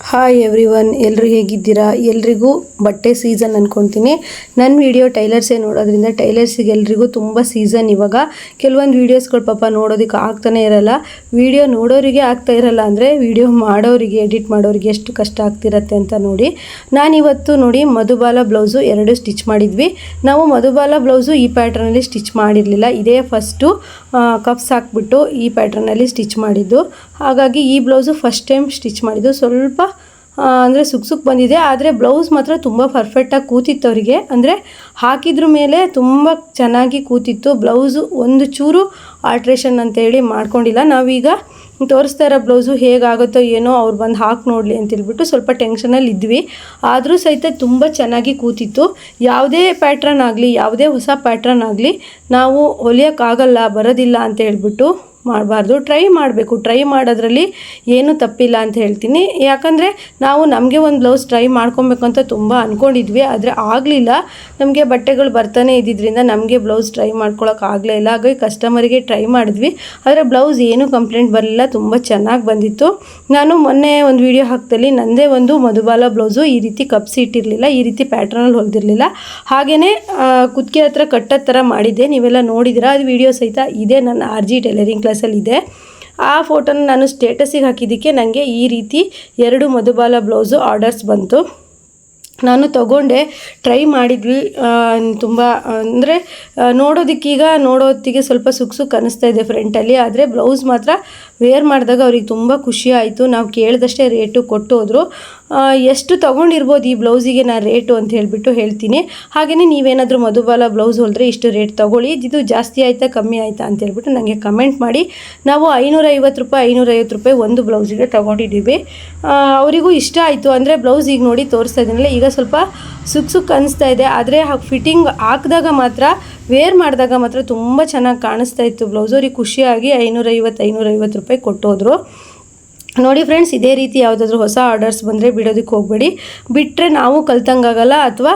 Hi every one ಎಲ್ಲರೂ ಹೇಗಿದ್ದೀರಾ? ಎಲ್ರಿಗೂ ಬಟ್ಟೆ ಸೀಸನ್ ಅನ್ಕೊತೀನಿ. ನನ್ನ ವಿಡಿಯೋ ಟೈಲರ್ಸೇ ನೋಡೋದ್ರಿಂದ ಟೈಲರ್ಸಿಗೆ ಎಲ್ರಿಗೂ ತುಂಬ ಸೀಸನ್ ಇವಾಗ. ಕೆಲವೊಂದು ವೀಡಿಯೋಸ್ಗಳು ಪಾಪ ನೋಡೋದಕ್ಕೆ ಆಗ್ತಾನೆ ಇರಲ್ಲ. ವಿಡಿಯೋ ನೋಡೋರಿಗೆ ಆಗ್ತಾ ಇರಲ್ಲ ಅಂದರೆ ವಿಡಿಯೋ ಮಾಡೋರಿಗೆ ಎಡಿಟ್ ಮಾಡೋರಿಗೆ ಎಷ್ಟು ಕಷ್ಟ ಆಗ್ತಿರತ್ತೆ ಅಂತ ನೋಡಿ. ನಾನಿವತ್ತು ನೋಡಿ ಮಧುಬಾಲ ಬ್ಲೌಸು ಎರಡು ಸ್ಟಿಚ್ ಮಾಡಿದ್ವಿ. ನಾವು ಮಧುಬಾಲ ಬ್ಲೌಸು ಈ ಪ್ಯಾಟ್ರನಲ್ಲಿ ಸ್ಟಿಚ್ ಮಾಡಿರಲಿಲ್ಲ. ಇದೇ ಫಸ್ಟು ಕಪ್ಸ್ ಹಾಕ್ಬಿಟ್ಟು ಈ ಪ್ಯಾಟ್ರನಲ್ಲಿ ಸ್ಟಿಚ್ ಮಾಡಿದ್ದು. ಹಾಗಾಗಿ ಈ ಬ್ಲೌಸು ಫಸ್ಟ್ ಟೈಮ್ ಸ್ಟಿಚ್ ಮಾಡಿದ್ದು. ಸ್ವಲ್ಪ ಅಂದರೆ ಸುಕ್ ಸುಕ್ ಬಂದಿದೆ. ಆದರೆ ಬ್ಲೌಸ್ ಮಾತ್ರ ತುಂಬ ಪರ್ಫೆಕ್ಟಾಗಿ ಕೂತಿತ್ತು ಅವರಿಗೆ. ಅಂದರೆ ಹಾಕಿದ್ರ ಮೇಲೆ ತುಂಬ ಚೆನ್ನಾಗಿ ಕೂತಿತ್ತು. ಬ್ಲೌಸು ಒಂದು ಚೂರು ಆಲ್ಟ್ರೇಷನ್ ಅಂತೇಳಿ ಮಾಡ್ಕೊಂಡಿಲ್ಲ. ನಾವೀಗ ತೋರಿಸ್ತಾ ಇರೋ ಬ್ಲೌಸು ಹೇಗಾಗುತ್ತೋ ಏನೋ ಅವ್ರು ಬಂದು ಹಾಕಿ ನೋಡಲಿ ಅಂತೇಳ್ಬಿಟ್ಟು ಸ್ವಲ್ಪ ಟೆನ್ಷನಲ್ಲಿ ಇದ್ವಿ. ಆದರೂ ಸಹಿತ ತುಂಬ ಚೆನ್ನಾಗಿ ಕೂತಿತ್ತು. ಯಾವುದೇ ಪ್ಯಾಟ್ರನ್ ಆಗಲಿ, ಯಾವುದೇ ಹೊಸ ಪ್ಯಾಟ್ರನ್ ಆಗಲಿ ನಾವು ಹೊಲಿಯೋಕ್ಕಾಗಲ್ಲ, ಬರೋದಿಲ್ಲ ಅಂತ ಹೇಳ್ಬಿಟ್ಟು ಮಾಡಬಾರ್ದು. ಟ್ರೈ ಮಾಡಬೇಕು. ಟ್ರೈ ಮಾಡೋದ್ರಲ್ಲಿ ಏನೂ ತಪ್ಪಿಲ್ಲ ಅಂತ ಹೇಳ್ತೀನಿ. ಯಾಕಂದರೆ ನಾವು ನಮಗೆ ಒಂದು ಬ್ಲೌಸ್ ಟ್ರೈ ಮಾಡ್ಕೊಬೇಕು ಅಂತ ತುಂಬ ಅಂದ್ಕೊಂಡಿದ್ವಿ ಆದರೆ ಆಗಲಿಲ್ಲ. ನಮಗೆ ಬಟ್ಟೆಗಳು ಬರ್ತಾನೆ ಇದ್ದಿದ್ದರಿಂದ ನಮಗೆ ಬ್ಲೌಸ್ ಟ್ರೈ ಮಾಡ್ಕೊಳಕ್ಕೆ ಆಗಲೇ ಇಲ್ಲ. ಹಾಗಾಗಿ ಕಸ್ಟಮರಿಗೆ ಟ್ರೈ ಮಾಡಿದ್ವಿ. ಆದರೆ ಬ್ಲೌಸ್ ಏನೂ ಕಂಪ್ಲೇಂಟ್ ಬರಲಿಲ್ಲ. ತುಂಬ ಚೆನ್ನಾಗಿ ಬಂದಿತ್ತು. ನಾನು ಮೊನ್ನೆ ಒಂದು ವಿಡಿಯೋ ಹಾಕ್ದಲ್ಲಿ ನನ್ನದೇ ಒಂದು ಮಧುಬಾಲ ಬ್ಲೌಸು ಈ ರೀತಿ ಕಪ್ಸಿ ಇಟ್ಟಿರಲಿಲ್ಲ. ಈ ರೀತಿ ಪ್ಯಾಟ್ರನಲ್ಲಿ ಹೊಲಿದಿರಲಿಲ್ಲ. ಹಾಗೆಯೇ ಕುತ್ತಿಗೆ ಹತ್ರ ಕಟ್ಟೋ ಥರ ಮಾಡಿದ್ದೆ. ನೀವೆಲ್ಲ ನೋಡಿದಿರ? ಅದು ವಿಡಿಯೋ ಸಹಿತ ಇದೆ. ನನ್ನ ಆರ್ ಜಿ ಟೈಲರಿಂಗ್ ಇದೆ. ಆ ಫೋಟೋನ ನಾನು ಸ್ಟೇಟಸಿಗೆ ಹಾಕಿದ್ದಕ್ಕೆ ನನಗೆ ಈ ರೀತಿ ಎರಡು ಮಧುಬಾಲ ಬ್ಲೌಸು ಆರ್ಡರ್ಸ್ ಬಂತು. ನಾನು ತಗೊಂಡೆ, ಟ್ರೈ ಮಾಡಿದ್ವಿ. ತುಂಬ, ಅಂದರೆ ನೋಡೋದಕ್ಕೀಗ ನೋಡೋತ್ತಿಗೆ ಸ್ವಲ್ಪ ಸುಖ ಸುಖ ಅನ್ನಿಸ್ತಾ ಇದೆ ಫ್ರೆಂಟಲ್ಲಿ. ಆದರೆ ಬ್ಲೌಸ್ ಮಾತ್ರ ವೇರ್ ಮಾಡಿದಾಗ ಅವ್ರಿಗೆ ತುಂಬ ಖುಷಿ ಆಯಿತು. ನಾವು ಕೇಳಿದಷ್ಟೇ ರೇಟು ಕೊಟ್ಟು ಹೋದರು ಎಷ್ಟು ತೊಗೊಂಡಿರ್ಬೋದು ಈ ಬ್ಲೌಸಿಗೆ ನಾನು ರೇಟು ಅಂತ ಹೇಳಿಬಿಟ್ಟು ಹೇಳ್ತೀನಿ. ಹಾಗೆಯೇ ನೀವೇನಾದರೂ ಮಧುಬಾಲ ಬ್ಲೌಸ್ ಹೊಲಿದ್ರೆ ಇಷ್ಟು ರೇಟ್ ತೊಗೊಳ್ಳಿ. ಇದು ಜಾಸ್ತಿ ಆಯಿತಾ, ಕಮ್ಮಿ ಆಯಿತಾ ಅಂತ ಹೇಳ್ಬಿಟ್ಟು ನನಗೆ ಕಮೆಂಟ್ ಮಾಡಿ. ನಾವು ಐನೂರೈವತ್ತು ರೂಪಾಯಿ ಐನೂರೈವತ್ತು ರೂಪಾಯಿ ಒಂದು ಬ್ಲೌಸಿಗೆ ತೊಗೊಂಡಿದ್ದೀವಿ. ಅವರಿಗೂ ಇಷ್ಟ ಆಯಿತು ಅಂದರೆ ಬ್ಲೌಸ್ ಈಗ ನೋಡಿ ತೋರಿಸ್ತಾ ಇದ್ದೀನಲ್ಲ ಈಗ ಸ್ವಲ್ಪ ಸುಖ ಸುಖ ಅನಿಸ್ತಾ ಇದೆ. ಆದರೆ ಫಿಟ್ಟಿಂಗ್ ಹಾಕಿದಾಗ ಮಾತ್ರ ವೇರ್ ಮಾಡಿದಾಗ ಮಾತ್ರ ತುಂಬ ಚೆನ್ನಾಗಿ ಕಾಣಿಸ್ತಾ ಇತ್ತು ಬ್ಲೌಸ್. ಅವ್ರಿಗೆ ಖುಷಿಯಾಗಿ ಐನೂರೈವತ್ತು ಐನೂರೈವತ್ತು ರೂಪಾಯಿ ಕೊಟ್ಟೋದ್ರು. ನೋಡಿ ಫ್ರೆಂಡ್ಸ್ ಇದೇ ರೀತಿ ಯಾವುದಾದ್ರೂ ಹೊಸ ಆರ್ಡರ್ಸ್ ಬಂದರೆ ಬಿಡೋದಕ್ಕೆ ಹೋಗಬೇಡಿ. ಬಿಟ್ಟರೆ ನಾವು ಕಲ್ತಂಗಾಗಲ್ಲ ಅಥವಾ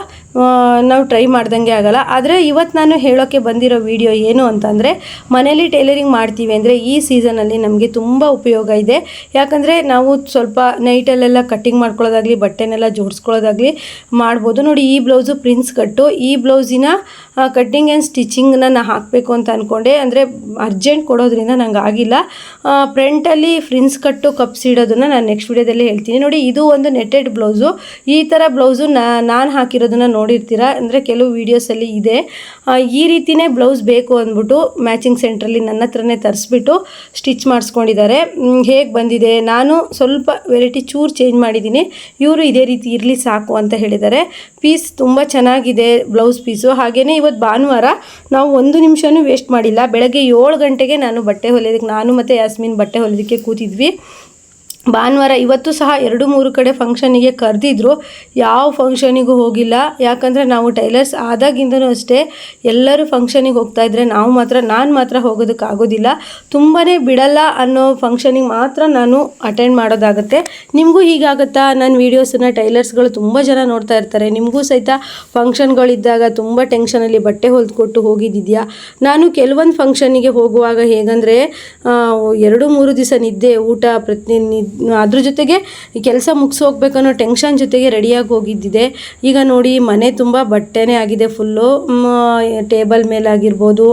ನಾವು ಟ್ರೈ ಮಾಡ್ದಂಗೆ ಆಗಲ್ಲ. ಆದರೆ ಇವತ್ತು ನಾನು ಹೇಳೋಕ್ಕೆ ಬಂದಿರೋ ವಿಡಿಯೋ ಏನು ಅಂತಂದರೆ, ಮನೇಲಿ ಟೈಲರಿಂಗ್ ಮಾಡ್ತೀವಿ ಅಂದರೆ ಈ ಸೀಸನಲ್ಲಿ ನಮಗೆ ತುಂಬ ಉಪಯೋಗ ಇದೆ. ಯಾಕಂದರೆ ನಾವು ಸ್ವಲ್ಪ ನೈಟಲ್ಲೆಲ್ಲ ಕಟ್ಟಿಂಗ್ ಮಾಡ್ಕೊಳ್ಳೋದಾಗಲಿ, ಬಟ್ಟೆನೆಲ್ಲ ಜೋಡಿಸ್ಕೊಳ್ಳೋದಾಗಲಿ ಮಾಡ್ಬೋದು. ನೋಡಿ ಈ ಬ್ಲೌಸು ಪ್ರಿನ್ಸ್ ಕಟ್ಟು, ಈ ಬ್ಲೌಸಿನ ಕಟ್ಟಿಂಗ್ ಆ್ಯಂಡ್ ಸ್ಟಿಚಿಂಗ್ನ ನಾನು ಹಾಕಬೇಕು ಅಂತ ಅಂದ್ಕೊಂಡೆ ಅಂದರೆ ಅರ್ಜೆಂಟ್ ಕೊಡೋದ್ರಿಂದ ನಂಗೆ ಆಗಿಲ್ಲ. ಫ್ರಂಟಲ್ಲಿ ಫ್ರಿನ್ಸ್ ಕಟ್ಟು ಕಪ್ಸ್ ಇಡೋದನ್ನು ನಾನು ನೆಕ್ಸ್ಟ್ ವಿಡಿಯೋದಲ್ಲಿ ಹೇಳ್ತೀನಿ. ನೋಡಿ, ಇದು ಒಂದು ನೆಟ್ಟೆಡ್ ಬ್ಲೌಸು. ಈ ಥರ ಬ್ಲೌಸು ನಾನು ಹಾಕಿರೋದನ್ನ ನೋಡಿರ್ತೀರ? ಅಂದರೆ ಕೆಲವು ವೀಡಿಯೋಸಲ್ಲಿ ಇದೆ. ಈ ರೀತಿಯೇ ಬ್ಲೌಸ್ ಬೇಕು ಅಂದ್ಬಿಟ್ಟು ಮ್ಯಾಚಿಂಗ್ ಸೆಂಟ್ರಲ್ಲಿ ನನ್ನ ಹತ್ರನೇ ತರಿಸ್ಬಿಟ್ಟು ಸ್ಟಿಚ್ ಮಾಡಿಸ್ಕೊಂಡಿದ್ದಾರೆ. ಹೇಗೆ ಬಂದಿದೆ? ನಾನು ಸ್ವಲ್ಪ ವೆರೈಟಿ ಚೂರು ಚೇಂಜ್ ಮಾಡಿದ್ದೀನಿ. ಇವರು ಇದೇ ರೀತಿ ಇರಲಿ ಸಾಕು ಅಂತ ಹೇಳಿದ್ದಾರೆ. ಪೀಸ್ ತುಂಬ ಚೆನ್ನಾಗಿದೆ ಬ್ಲೌಸ್ ಪೀಸು ಹಾಗೆಯೇ ಇವತ್ತು ಭಾನುವಾರ ನಾವು ಒಂದು ನಿಮಿಷನೂ ವೇಸ್ಟ್ ಮಾಡಿಲ್ಲ. ಬೆಳಗ್ಗೆ ಏಳು ಗಂಟೆಗೆ ನಾನು ಬಟ್ಟೆ ಹೊಲಿಯೋದಕ್ಕೆ, ನಾನು ಮತ್ತು ಯಾಸ್ಮಿನ್ ಬಟ್ಟೆ ಹೊಲಿಯೋದಕ್ಕೆ ಕೂತಿದ್ವಿ. ಭಾನುವಾರ ಇವತ್ತು ಸಹ ಎರಡು ಮೂರು ಕಡೆ ಫಂಕ್ಷನಿಗೆ ಕರೆದಿದ್ರು. ಯಾವ ಫಂಕ್ಷನಿಗೂ ಹೋಗಿಲ್ಲ. ಯಾಕಂದರೆ ನಾವು ಟೈಲರ್ಸ್ ಆದಾಗಿಂದನೂ ಅಷ್ಟೇ ಎಲ್ಲರೂ ಫಂಕ್ಷನಿಗೆ ಹೋಗ್ತಾ ಇದ್ರೆ ನಾವು ಮಾತ್ರ, ನಾನು ಮಾತ್ರ ಹೋಗೋದಕ್ಕಾಗೋದಿಲ್ಲ ತುಂಬಾ ಬಿಡಲ್ಲ ಅನ್ನೋ ಫಂಕ್ಷನಿಗೆ ಮಾತ್ರ ನಾನು ಅಟೆಂಡ್ ಮಾಡೋದಾಗುತ್ತೆ. ನಿಮಗೂ ಹೀಗಾಗುತ್ತಾ? ನನ್ನ ವೀಡಿಯೋಸನ್ನು ಟೈಲರ್ಸ್ಗಳು ತುಂಬ ಜನ ನೋಡ್ತಾ ಇರ್ತಾರೆ. ನಿಮಗೂ ಸಹಿತ ಫಂಕ್ಷನ್ಗಳಿದ್ದಾಗ ತುಂಬ ಟೆನ್ಷನಲ್ಲಿ ಬಟ್ಟೆ ಹೊಲ್ದುಕೊಟ್ಟು ಹೋಗಿದ್ದಿದ್ಯಾ? ನಾನು ಕೆಲವೊಂದು ಫಂಕ್ಷನಿಗೆ ಹೋಗುವಾಗ ಹೇಗಂದರೆ ಎರಡು ಮೂರು ದಿವಸ ನಿದ್ದೆ, ಊಟ ಪ್ರತಿ ಅದ್ರ ಜೊತೆಗೆ ಕೆಲಸ ಮುಗಿಸಿ ಹೋಗ್ಬೇಕನ್ನೋ ಟೆನ್ಷನ್ ಜೊತೆಗೆ ರೆಡಿಯಾಗಿ ಹೋಗಿದ್ದಿದೆ. ಈಗ ನೋಡಿ ಮನೆ ತುಂಬ ಬಟ್ಟೆನೇ ಆಗಿದೆ ಫುಲ್ಲು ಟೇಬಲ್ ಮೇಲಾಗಿರ್ಬೋದು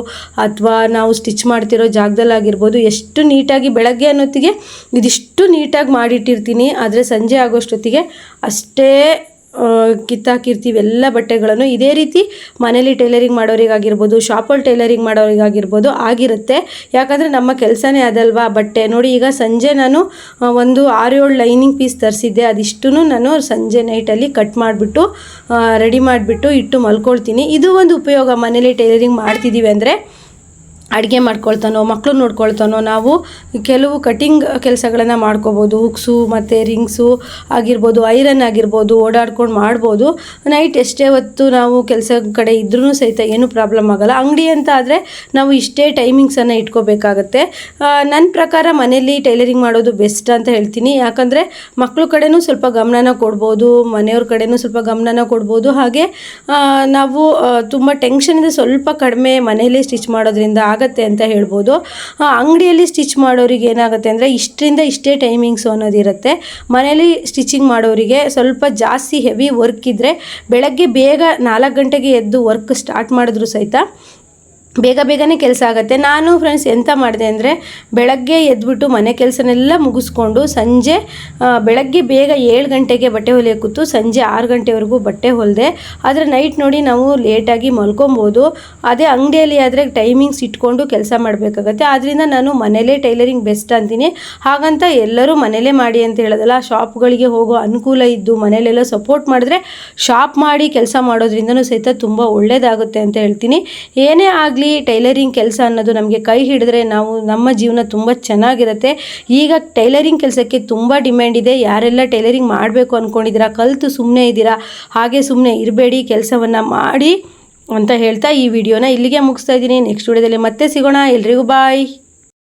ಅಥವಾ ನಾವು ಸ್ಟಿಚ್ ಮಾಡ್ತಿರೋ ಜಾಗದಲ್ಲಾಗಿರ್ಬೋದು ಎಷ್ಟು ನೀಟಾಗಿ ಬೆಳಗ್ಗೆ ಅನ್ನೋತ್ತಿಗೆ ಇದಿಷ್ಟು ನೀಟಾಗಿ ಮಾಡಿಟ್ಟಿರ್ತೀನಿ. ಆದರೆ ಸಂಜೆ ಆಗೋಷ್ಟೊತ್ತಿಗೆ ಅಷ್ಟೇ ಕಿತ್ತಾಕಿರ್ತೀವಿ ಎಲ್ಲ ಬಟ್ಟೆಗಳನ್ನು ಇದೇ ರೀತಿ ಮನೇಲಿ ಟೈಲರಿಂಗ್ ಮಾಡೋರಿಗಾಗಿರ್ಬೋದು ಶಾಪಲ್ಲಿ ಟೈಲರಿಂಗ್ ಮಾಡೋರಿಗಾಗಿರ್ಬೋದು ಆಗಿರುತ್ತೆ. ಯಾಕಂದರೆ ನಮ್ಮ ಕೆಲಸನೇ ಅದಲ್ವಾ ಬಟ್ಟೆ. ನೋಡಿ, ಈಗ ಸಂಜೆ ನಾನು ಒಂದು ಆರು ಏಳು ಲೈನಿಂಗ್ ಪೀಸ್ ತರಿಸಿದ್ದೆ. ಅದಿಷ್ಟು ನಾನು ಸಂಜೆ ನೈಟಲ್ಲಿ ಕಟ್ ಮಾಡಿಬಿಟ್ಟು ರೆಡಿ ಮಾಡಿಬಿಟ್ಟು ಇಟ್ಟು ಮಲ್ಕೊಳ್ತೀನಿ. ಇದು ಒಂದು ಉಪಯೋಗ ಮನೇಲಿ ಟೈಲರಿಂಗ್ ಮಾಡ್ತಿದ್ದೀವಿ ಅಂದರೆ. ಅಡುಗೆ ಮಾಡ್ಕೊಳ್ತಾನೋ ಮಕ್ಕಳು ನೋಡ್ಕೊಳ್ತಾನೋ, ನಾವು ಕೆಲವು ಕಟಿಂಗ್ ಕೆಲಸಗಳನ್ನು ಮಾಡ್ಕೋಬೋದು. ಹುಕ್ಸು ಮತ್ತು ರಿಂಗ್ಸು ಆಗಿರ್ಬೋದು ಐರನ್ ಆಗಿರ್ಬೋದು, ಓಡಾಡ್ಕೊಂಡು ಮಾಡ್ಬೋದು. ನೈಟ್ ಎಷ್ಟೇ ಹೊತ್ತು ನಾವು ಕೆಲಸ ಕಡೆ ಇದ್ರೂ ಸಹಿತ ಏನೂ ಪ್ರಾಬ್ಲಮ್ ಆಗಲ್ಲ. ಅಂಗಡಿ ಅಂತ ಆದರೆ ನಾವು ಇಷ್ಟೇ ಟೈಮಿಂಗ್ಸನ್ನು ಇಟ್ಕೋಬೇಕಾಗತ್ತೆ. ನನ್ನ ಪ್ರಕಾರ ಮನೆಯಲ್ಲಿ ಟೈಲರಿಂಗ್ ಮಾಡೋದು ಬೆಸ್ಟ್ ಅಂತ ಹೇಳ್ತೀನಿ. ಯಾಕಂದರೆ ಮಕ್ಕಳು ಕಡೆನೂ ಸ್ವಲ್ಪ ಗಮನನ ಕೊಡ್ಬೋದು, ಮನೆಯವ್ರ ಕಡೆನೂ ಸ್ವಲ್ಪ ಗಮನನ ಕೊಡ್ಬೋದು. ಹಾಗೆ ನಾವು ತುಂಬ ಟೆನ್ಷನಿಂದ ಸ್ವಲ್ಪ ಕಡಿಮೆ ಮನೆಯಲ್ಲೇ ಸ್ಟಿಚ್ ಮಾಡೋದ್ರಿಂದ ಆಗ ಆಗತ್ತೆ ಅಂತ ಹೇಳ್ಬೋದು. ಅಂಗಡಿಯಲ್ಲಿ ಸ್ಟಿಚ್ ಮಾಡೋರಿಗೆ ಏನಾಗುತ್ತೆ ಅಂದರೆ ಇಷ್ಟರಿಂದ ಇಷ್ಟೇ ಟೈಮಿಂಗ್ಸು ಅನ್ನೋದಿರುತ್ತೆ ಮನೇಲಿ ಸ್ಟಿಚಿಂಗ್ ಮಾಡೋರಿಗೆ ಸ್ವಲ್ಪ ಜಾಸ್ತಿ ಹೆವಿ ವರ್ಕ್ ಇದ್ದರೆ ಬೆಳಗ್ಗೆ ಬೇಗ ನಾಲ್ಕು ಗಂಟೆಗೆ ಎದ್ದು ವರ್ಕ್ ಸ್ಟಾರ್ಟ್ ಮಾಡಿದ್ರು ಸಹಿತ ಬೇಗ ಬೇಗನೆ ಕೆಲಸ ಆಗುತ್ತೆ. ನಾನು ಫ್ರೆಂಡ್ಸ್ ಎಂತ ಮಾಡಿದೆ ಅಂದರೆ ಬೆಳಗ್ಗೆ ಎದ್ಬಿಟ್ಟು ಮನೆ ಕೆಲಸನೆಲ್ಲ ಮುಗಿಸ್ಕೊಂಡು ಸಂಜೆ ಬೆಳಗ್ಗೆ ಬೇಗ ಏಳು ಗಂಟೆಗೆ ಬಟ್ಟೆ ಹೊಲಿಯೋ ಕೂತು ಸಂಜೆ ಆರು ಗಂಟೆವರೆಗೂ ಬಟ್ಟೆ ಹೊಲಿದೆ, ಆದರೆ ನೈಟ್ ನೋಡಿ ನಾವು ಲೇಟಾಗಿ ಮಲ್ಕೊಬೋದು. ಅದೇ ಅಂಗಡಿಯಲ್ಲಿ ಆದರೆ ಟೈಮಿಂಗ್ಸ್ ಇಟ್ಕೊಂಡು ಕೆಲಸ ಮಾಡಬೇಕಾಗತ್ತೆ. ಆದ್ದರಿಂದ ನಾನು ಮನೇಲೇ ಟೈಲರಿಂಗ್ ಬೆಸ್ಟ್ ಅಂತೀನಿ. ಹಾಗಂತ ಎಲ್ಲರೂ ಮನೇಲೇ ಮಾಡಿ ಅಂತ ಹೇಳೋದಲ್ಲ ಶಾಪ್ಗಳಿಗೆ ಹೋಗೋ ಅನುಕೂಲ ಇದ್ದು ಮನೇಲೆಲ್ಲ ಸಪೋರ್ಟ್ ಮಾಡಿದ್ರೆ ಶಾಪ್ ಮಾಡಿ ಕೆಲಸ ಮಾಡೋದ್ರಿಂದನೂ ಸಹಿತ ತುಂಬ ಒಳ್ಳೆಯದಾಗುತ್ತೆ ಅಂತ ಹೇಳ್ತೀನಿ. ಏನೇ ಆಗಲಿ ಟೈಲರಿಂಗ್ ಕೆಲಸ ಅನ್ನೋದು ನಮಗೆ ಕೈ ಹಿಡಿದ್ರೆ ನಾವು ನಮ್ಮ ಜೀವನ ತುಂಬ ಚೆನ್ನಾಗಿರುತ್ತೆ. ಈಗ ಟೈಲರಿಂಗ್ ಕೆಲಸಕ್ಕೆ ತುಂಬ ಡಿಮ್ಯಾಂಡ್ ಇದೆ. ಯಾರೆಲ್ಲ ಟೈಲರಿಂಗ್ ಮಾಡಬೇಕು ಅಂದ್ಕೊಂಡಿದ್ದೀರಾ ಕಲಿತು ಸುಮ್ಮನೆ ಇದ್ದೀರಾ, ಹಾಗೆ ಸುಮ್ಮನೆ ಇರಬೇಡಿ, ಕೆಲಸವನ್ನು ಮಾಡಿ ಅಂತ ಹೇಳ್ತಾ ಈ ವಿಡಿಯೋನ ಇಲ್ಲಿಗೆ ಮುಗಿಸ್ತಾ ಇದ್ದೀನಿ. ನೆಕ್ಸ್ಟ್ ವಿಡಿಯೋದಲ್ಲಿ ಮತ್ತೆ ಸಿಗೋಣ. ಎಲ್ರಿಗೂ ಬಾಯ್.